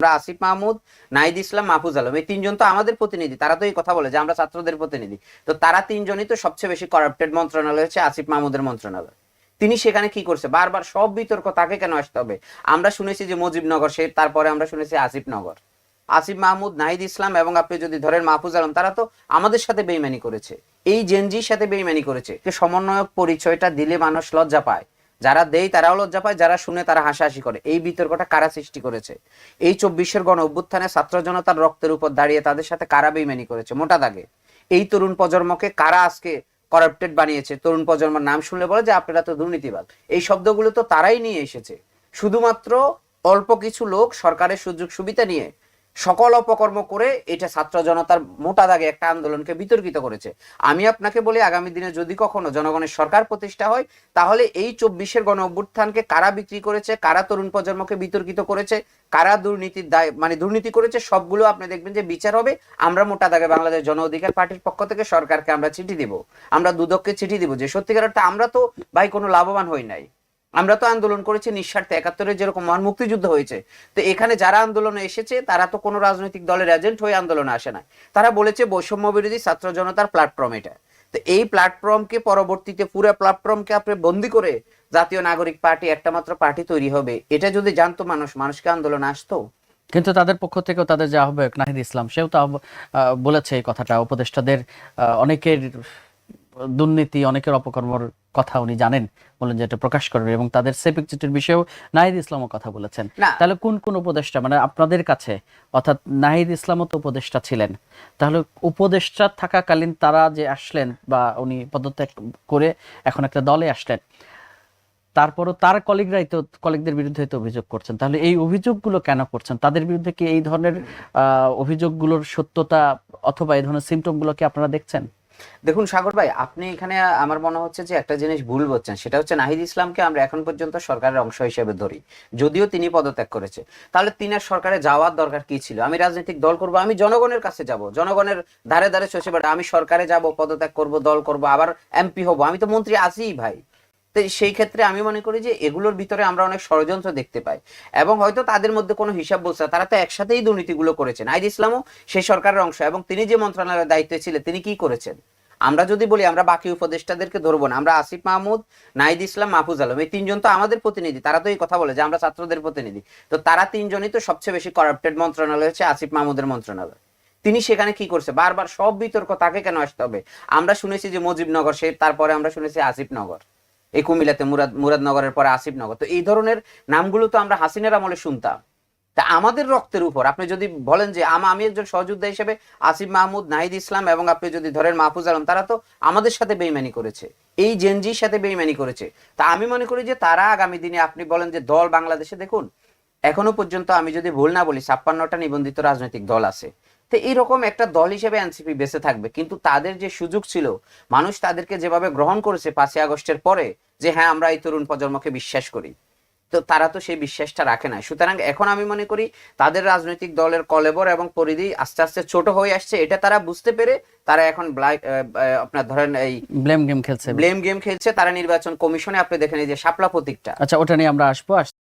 আমরা আসিফ মাহমুদ, নাহিদ ইসলাম, মাহফুজ আলম, এই তিনজন তো আমাদের প্রতিনিধি। তারা তো এই কথা বলে যে আমরা ছাত্রদের প্রতিনিধি। তো তারা তিনজনই তো সবচেয়ে বেশি করাপ্টেড মন্ত্রণালয় হচ্ছে আসিফ মাহমুদের মন্ত্রণালয়। তিনি সেখানে কি করছে? বারবার সব বিতর্ক তাকে কেন আসতে হবে? আমরা শুনেছি যে মুজিবনগর সে তারপরে আমরা শুনেছি আসিফ নগর। আসিফ মাহমুদ, নাহিদ ইসলাম এবং আপনি যদি ধরেন মাহফুজ আলম, তারা তো আমাদের সাথে বেইমানি করেছে। এই জেনজির সাথে বেইমানি করেছে। সমন্বয়ক পরিচয়টা দিলে মানুষ লজ্জা পায়। যারা দেয়, তারাও লজ্জা পায়, যারা শুনে তারা হাসাহাসি করে। এই বিতর্কটা কারা সৃষ্টি করেছে? এই চব্বিশের গণ অভ্যুত্থানে ছাত্র জনতার রক্তের উপর দাঁড়িয়ে তাদের সাথে কারা বেইমানি করেছে? মোটা দাগে। এই তরুণ প্রজন্মকে কারা আজকে করাপ্টেড বানিয়েছে? তরুণ প্রজন্মের নাম শুনলে বলে যে, আপনারা তো দুর্নীতিবাদ। এই শব্দগুলো তো তারাই নিয়ে এসেছে। শুধুমাত্র অল্প কিছু লোক সরকারের সুযোগ সুবিধা নিয়ে সকল অপকর্ম করে এটা ছাত্র জনতার মোটা দাগে একটা আন্দোলনকে বিতর্কিত করেছে। আমি আপনাকে বলি, আগামী দিনে যদি কখনো জনগণের সরকার প্রতিষ্ঠা হয়, তাহলে এই চব্বিশের গণ অভ্যুত্থানকে কারা বিক্রি করেছে, কারা তরুণ প্রজন্মকে বিতর্কিত করেছে, কারা দুর্নীতির দায় মানে দুর্নীতি করেছে, সবগুলো আপনি দেখবেন যে বিচার হবে। আমরা মোটা দাগে বাংলাদেশ জন অধিকার পার্টির পক্ষ থেকে সরকারকে আমরা চিঠি দিব। আমরা দুদককে চিঠি দিব যে, সত্যিকার অর্থে আমরা তো ভাই কোনো লাভবান হই নাই। আমরা তো আন্দোলন করেছি নিঃস্বার্থে। একাত্তরে যেরকম মহান মুক্তিযুদ্ধ হয়েছে, তো এখানে যারা আন্দোলনে এসেছে, তারা তো কোনো রাজনৈতিক দলের এজেন্ট হয়ে আন্দোলনে আসে না। তারা বলেছে বৈষম্য বিরোধী ছাত্র জনতার প্ল্যাটফর্ম এটা। তো এই প্ল্যাটফর্মকে পরবর্তীতে পুরো প্ল্যাটফর্মকে আপনি বন্দি করে জাতীয় নাগরিক পার্টি, একটা মাত্র পার্টি তৈরি হবে, এটা যদি জানতো মানুষ, মানুষকে আন্দোলনে আসতো? কিন্তু তাদের পক্ষ থেকেও তাদের যে আহ্বায়ক নাহিদ ইসলাম, সেও তো বলেছে এই কথাটা। উপদেষ্টাদের অনেকের দুর্নীতি, অনেকের অপকর্মর কথা উনি জানেন বলেন যে এটা প্রকাশ করবে এবং তাদের সেপিক চিঠির বিষয়েও নাহিদ ইসলামও কথা বলেছেন। তাহলে কোন কোন উপদেষ্টা মানে আপনাদের কাছে অর্থাৎ নাহিদ ইসলামও তো উপদেষ্টা ছিলেন তাহলে উপদেষ্টা থাকাকালীন তারা যে আসলেন বা উনি পদত্যাগ করে এখন একটা দলে আসলেন তারপরও তার কলিগরাই তো কলিগদের বিরুদ্ধে তো অভিযোগ করছেন তাহলে এই অভিযোগগুলো কেন করছেন? তাদের বিরুদ্ধে কি এই ধরনের আহ, অভিযোগগুলোর সত্যতা অথবা এই ধরনের সিমটমগুলো কি আপনারা দেখছেন? দেখুন, সাগর ভাই, আপনি এখানে আমার মনে হচ্ছে যে একটা জিনিস ভুল বলছেন। সেটা হচ্ছে নাহিদ ইসলামকে আমরা এখন পর্যন্ত সরকারের অংশ হিসেবে ধরি। যদিও তিনি পদত্যাগ করেছে। তাহলে তিনার সরকারে যাওয়ার দরকার কি ছিল? আমি রাজনৈতিক দল করব, আমি জনগণের কাছে যাব। জনগণের ধারে ধারে বেড়া আমি সরকারে যাব, পদত্যাগ করব, দল করব, আবার এমপি হব। আমি তো মন্ত্রী আছি ভাই। সেই ক্ষেত্রে আমি মনে করি যে এগুলোর ভিতরে আমরা অনেক ষড়যন্ত্র দেখতে পাই। এবং হয়তো তাদের মধ্যে কোনো হিসাব বলছে। তারা তো একসাথেই দুর্নীতিগুলো করেছেন। নাহিদ ইসলামও সেই সরকারের অংশ এবং তিনি যে মন্ত্রণালয়ের দায়িত্বে ছিলেন, তিনি কি করেছেন? আমরা যদি বলি, আমরা বাকি উপদেষ্টাদেরকে ধরবো না, আমরা আসিফ মাহমুদ নাইদ ইসলাম, মাহফুজ আলম, এই তিনজন তো আমাদের প্রতিনিধি, তারা তো এই কথা বলে যে আমরা ছাত্রদের প্রতিনিধি। তো তারা তিনজনই তো সবচেয়ে বেশি করাপ্টেড মন্ত্রণালয় হচ্ছে আসিফ মাহমুদের মন্ত্রণালয়। তিনি সেখানে কি করছে? বারবার সব বিতর্ক তাকে কেন আসতে হবে? আমরা শুনেছি যে মুজিবনগর সে, তারপরে আমরা শুনেছি আসিফ নগর এই কুমিল্লাতে, মুরাদ, মুরাদনগরের পরে আসিফ নগর তো এই ধরনের নামগুলো তো আমরা হাসিনের আমলে শুনতাম। তা আমাদের রক্তের উপর, আপনি যদি বলেন যে আমি একজন সহযোদ্ধা হিসেবে আসিফ মাহমুদ, নাহিদ ইসলাম এবং আপনি যদি ধরেন মাহফুজ আলম, তারা তো আমাদের সাথে বেইমানি করেছে। এই জেনজির সাথে বেইমানি করেছে। তা আমি মনে করি যে তারা আগামী দিনে, আপনি বলেন যে দল বাংলাদেশে, দেখুন, এখনও পর্যন্ত আমি যদি ভুল না বলি, ছাপ্পান্নটা নিবন্ধিত রাজনৈতিক দল আছে। তো এইরকম একটা দল হিসেবে এনসিপি বেঁচে থাকবে। কিন্তু তাদের যে সুযোগ ছিল মানুষ তাদেরকে যেভাবে গ্রহণ করেছে পাঁচই আগস্টের পরে যে হ্যাঁ আমরা এই তরুণ প্রজন্মকে বিশ্বাস করি। তো তারা তো সেই বিশ্বাসটা রাখে না সুতরাং এখন আমি মনে করি তাদের রাজনৈতিক দলের কলেবর এবং পরিধি আস্তে আস্তে ছোট হয়ে আসছে। এটা তারা বুঝতে পেরে তারা এখন আপনার ধরেন এই ব্লেম গেম খেলছে। ব্লেম গেম খেলছে তারা নির্বাচন কমিশনে আপনি দেখেন এই যে শাপলা প্রতীকটা। আচ্ছা ওটা নিয়ে আমরা আসব আস-